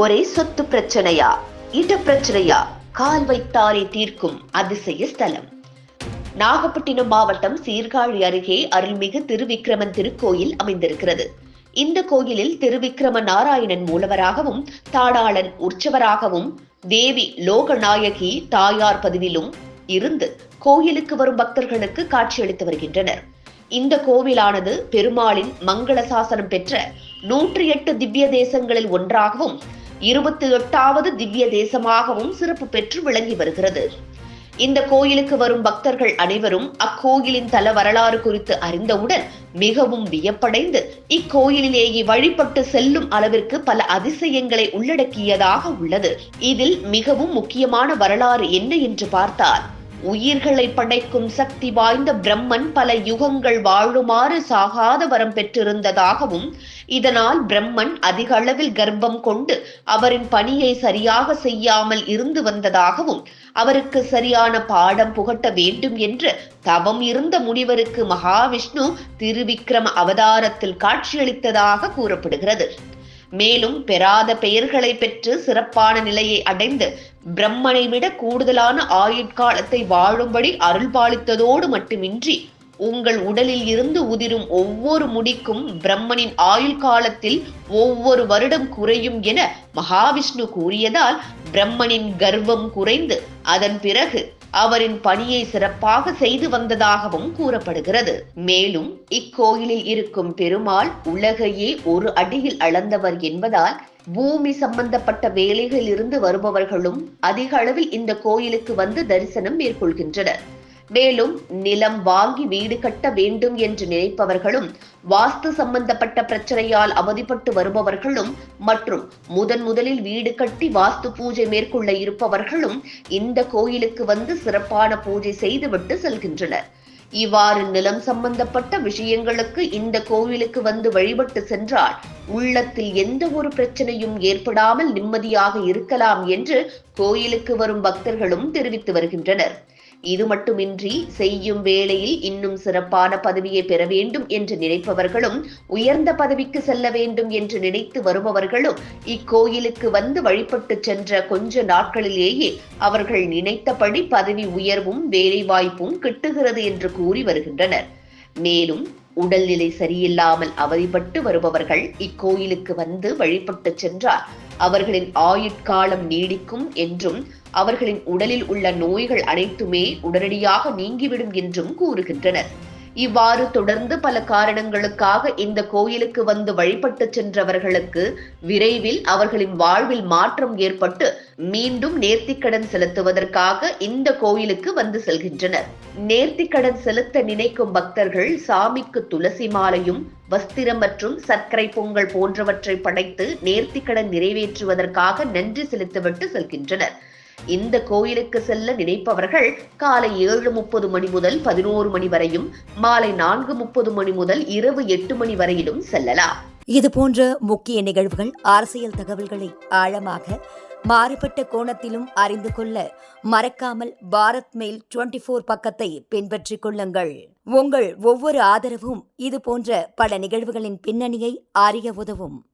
ஒரே சொத்து பிரச்சனையா? இட பிரச்சனையா? கால் வைத்தாரை தீர்க்கும் அதிசய ஸ்தலம். நாகப்பட்டினம் மாவட்டம் சீர்காழி அருகே அருள்மிகு திருவிக்கிரமன் திருக்கோயில் அமைந்திருக்கிறது. இந்த கோயிலில் திருவிக்கிரம நாராயணன் மூலவராகவும் தாடாளன் உற்சவராகவும் தேவி லோகநாயகி தாயார் பதிவிலும் இருந்து கோயிலுக்கு வரும் பக்தர்களுக்கு காட்சியளித்து வருகின்றனர். இந்த கோவிலானது பெருமாளின் மங்கள சாசனம் பெற்ற நூற்றி எட்டு திவ்ய தேசங்களில் ஒன்றாகவும் இருபத்தி எட்டாவது திவ்ய தேசமாகவும் சிறப்பு பெற்று விளங்கி வருகிறது. இந்த கோயிலுக்கு வரும் பக்தர்கள் அனைவரும் அக்கோயிலின் தல வரலாறு குறித்து அறிந்தவுடன் மிகவும் வியப்படைந்து இக்கோயிலிலேயே வழிபட்டு செல்லும் அளவிற்கு பல அதிசயங்களை உள்ளடக்கியதாக உள்ளது. இதில் மிகவும் முக்கியமான வரலாறு என்ன என்று பார்த்தால் உயிர்களை படைக்கும் சக்தி வாய்ந்த பிரம்மன் பல யுகங்கள் வாழுமாறு சாகாத வரம் பெற்றிருந்ததாகவும் இதனால் பிரம்மன் அதிக அளவில் கர்ப்பம் கொண்டு அவரின் பணியை சரியாக செய்யாமல் இருந்து வந்ததாகவும் அவருக்கு சரியான பாடம் புகட்ட வேண்டும் என்று தவம் இருந்த முனிவருக்கு மகாவிஷ்ணு திருவிக்ரம அவதாரத்தில் காட்சியளித்ததாக கூறப்படுகிறது. மேலும் பெறாத பெயர்களை பெற்று சிறப்பான நிலையை அடைந்து பிரம்மனை விட கூடுதலான ஆயுட்காலத்தை வாழும்படி அருள்பாலித்ததோடு மட்டுமின்றி உங்கள் உடலில் இருந்து உதிரும் ஒவ்வொரு முடிக்கும் பிரம்மனின் ஆயுள் காலத்தில் ஒவ்வொரு வருடம் குறையும் என மகாவிஷ்ணு கூறியதால் பிரம்மனின் கர்வம் குறைந்து அதன் பிறகு அவரின் பணியை சிறப்பாக செய்து வந்ததாகவும் கூறப்படுகிறது. மேலும் இக்கோயிலில் இருக்கும் பெருமாள் உலகையே ஒரு அடியில் அளந்தவர் என்பதால் பூமி சம்பந்தப்பட்ட வேலைகளில் இருந்து வருபவர்களும் அதிக அளவில் இந்த கோயிலுக்கு வந்து தரிசனம் மேற்கொள்கின்றனர். மேலும் நிலம் வாங்கி வீடு கட்ட வேண்டும் என்று நினைப்பவர்களும் வாஸ்து சம்பந்தப்பட்ட பிரச்சனையால் அவதிப்பட்டு வருபவர்களும் மற்றும் முதன் முதலில் வீடு கட்டி வாஸ்து பூஜை மேற்கொள்ள இருப்பவர்களும் இந்த கோயிலுக்கு வந்து சிறப்பான பூஜை செய்துவிட்டு செல்கின்றனர். இவ்வாறு நிலம் சம்பந்தப்பட்ட விஷயங்களுக்கு இந்த கோவிலுக்கு வந்து வழிபட்டு சென்றால் உள்ளத்தில் எந்த ஒரு பிரச்சனையும் ஏற்படாமல் நிம்மதியாக இருக்கலாம் என்று கோயிலுக்கு வரும் பக்தர்களும் தெரிவித்து வருகின்றனர். இது மட்டுமின்றி செய்யும் வேளையில் இன்னும் சிறப்பான பதவியை பெற வேண்டும் என்று நினைப்பவர்களும் உயர்ந்த பதவிக்கு செல்ல வேண்டும் என்று நினைத்து வருபவர்களும் இக்கோயிலுக்கு வந்து வழிபட்டு சென்ற கொஞ்ச நாட்களிலேயே அவர்கள் நினைத்தபடி பதவி உயர்வும் வேலைவாய்ப்பும் கிட்டுகிறது என்று கூறி வருகின்றனர். மேலும் உடல்நிலை சரியில்லாமல் அவதிப்பட்டு வருபவர்கள் இக்கோயிலுக்கு வந்து வழிபட்டு சென்றால் அவர்களின் ஆயுட்காலம் நீடிக்கும் என்றும் அவர்களின் உடலில் உள்ள நோய்கள் அனைத்துமே உடனடியாக நீங்கிவிடும் என்றும் கூறுகின்றனர். இவ்வாறு தொடர்ந்து பல காரணங்களுக்காக இந்த கோயிலுக்கு வந்து வழிபட்டு சென்றவர்களுக்கு விரைவில் அவர்களின் வாழ்வில் மாற்றம் ஏற்பட்டு மீண்டும் நேர்த்திக்கடன் செலுத்துவதற்காக இந்த கோயிலுக்கு வந்து செல்கின்றனர். நேர்த்திக்கடன் செலுத்த நினைக்கும் பக்தர்கள் சாமிக்கு துளசி மாலையும் வஸ்திரம் மற்றும் சர்க்கரை பொங்கல் போன்றவற்றை படைத்து நேர்த்திக்கடன் நிறைவேற்றுவதற்காக நன்றி செலுத்திவிட்டு செல்கின்றனர். இந்த கோயிலுக்கு செல்ல நினைப்பவர்கள் காலை ஏழு முப்பது மணி முதல் பதினோரு மணி வரையும் மாலை நான்கு முப்பது மணி முதல் இரவு எட்டு மணி வரையிலும் செல்லலாம். இது போன்ற முக்கிய நிகழ்வுகள் அரசியல் தகவல்களை ஆழமாக மாறுபட்ட கோணத்திலும் அறிந்து கொள்ள மறக்காமல் பாரத் மெயில் டுவெண்டி ஃபோர் பக்கத்தை பின்பற்றிக் கொள்ளுங்கள். உங்கள் ஒவ்வொரு ஆதரவும் இது போன்ற பல நிகழ்வுகளின் பின்னணியை அறிய உதவும்.